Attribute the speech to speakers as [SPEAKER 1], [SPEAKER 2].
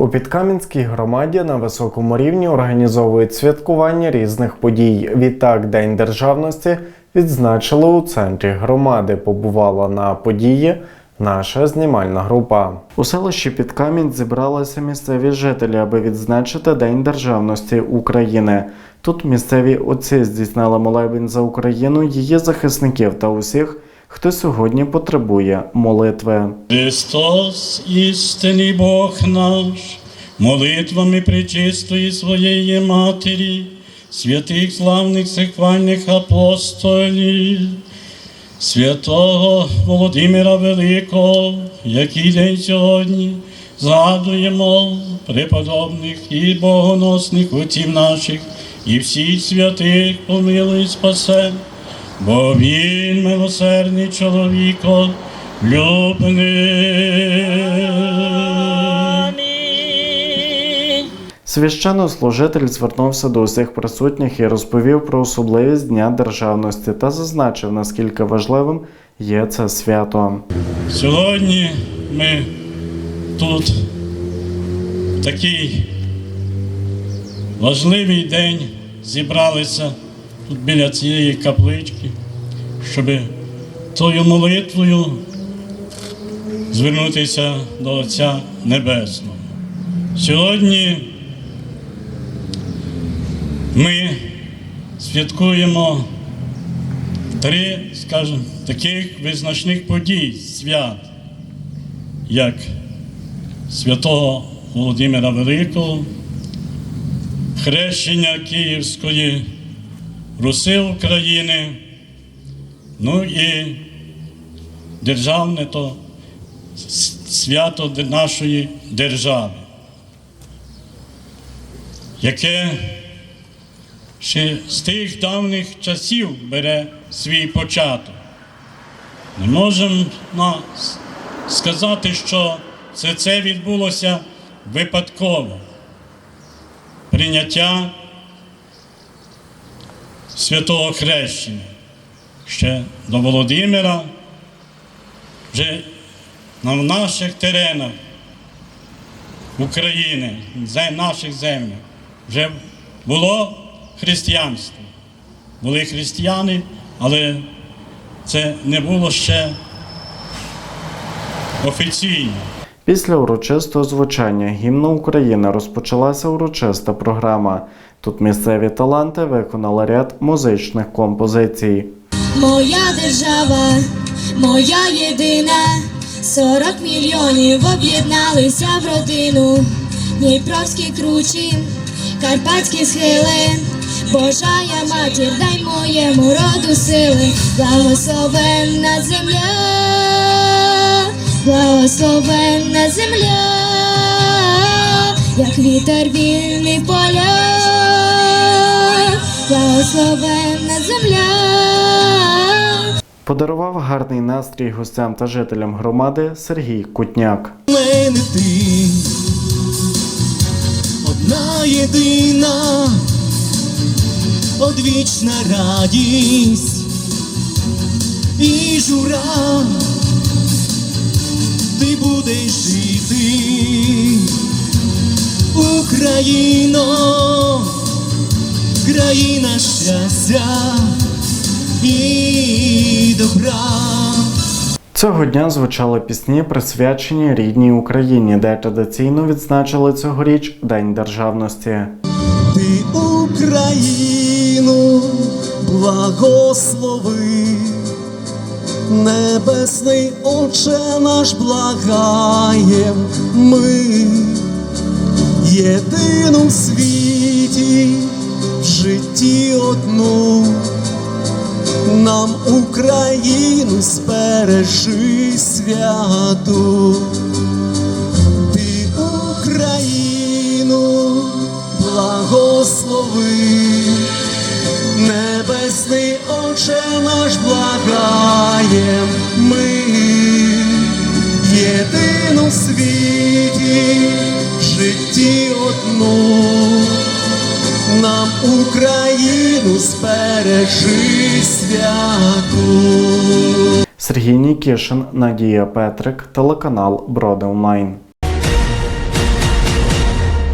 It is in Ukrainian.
[SPEAKER 1] У Підкам'янській громаді на високому рівні організовують святкування різних подій. Відтак, День державності відзначили у центрі громади. Побувала на події наша знімальна група. У селищі Підкам'янь зібралися місцеві жителі, аби відзначити День державності України. Тут місцеві отці здійснили молебень за Україну, її захисників та усіх, хто сьогодні потребує молитви.
[SPEAKER 2] Христос, істинний Бог наш, молитвами пречистої своєї Матері, святих славних сихвальних апостолів, святого Володимира Великого, який день сьогодні згадуємо преподобних і богоносних отців наших, і всіх святих помилуй спасе, бо він милосердний чоловіко, любний.
[SPEAKER 1] Священнослужитель звернувся до усіх присутніх і розповів про особливість Дня державності та зазначив, наскільки важливим є це свято.
[SPEAKER 2] Сьогодні ми тут такий важливий день зібралися біля цієї каплички, щоб тою молитвою звернутися до Отця Небесного. Сьогодні ми святкуємо три, скажімо, таких визначних подій, свят, як святого Володимира Великого, хрещення Київської Руси України, ну і державне то свято нашої держави, яке ще з тих давніх часів бере свій початок. Не можемо сказати, що це, це відбулося випадково. Прийняття святого хрещення ще до Володимира, вже на наших теренах України, наших землях, вже було християнство. Були християни, але це не було ще офіційно.
[SPEAKER 1] Після урочистого звучання гімну України розпочалася урочиста програма. Тут місцеві таланти виконали ряд музичних композицій.
[SPEAKER 3] Моя держава, моя єдина, 40 мільйонів об'єдналися в родину. Дніпровські кручі, карпатські схили, Божа я матір, дай моєму роду сили, благословенна земля, благословенна земля, як вітер вільний в полях, благословенна земля.
[SPEAKER 1] Подарував гарний настрій гостям та жителям громади Сергій Кутняк.
[SPEAKER 4] мене ти одна єдина, одвічна радість і жура, ти будеш жити, Україно, країна щастя і добра.
[SPEAKER 1] Цього дня звучали пісні, присвячені рідній Україні, де традиційно відзначили цьогоріч День державності.
[SPEAKER 4] Ти Україну благослови, небесний Отче наш благаєм ми, єдину в світі, в житті одну, нам Україну збережи святу. Ти Україну благослови, небесний Отче наш благаєм ми, єдину в світі, в житті одну, нам Україну збережи святу.
[SPEAKER 1] Сергій Нікішин, Надія Петрик, телеканал Броди Онлайн.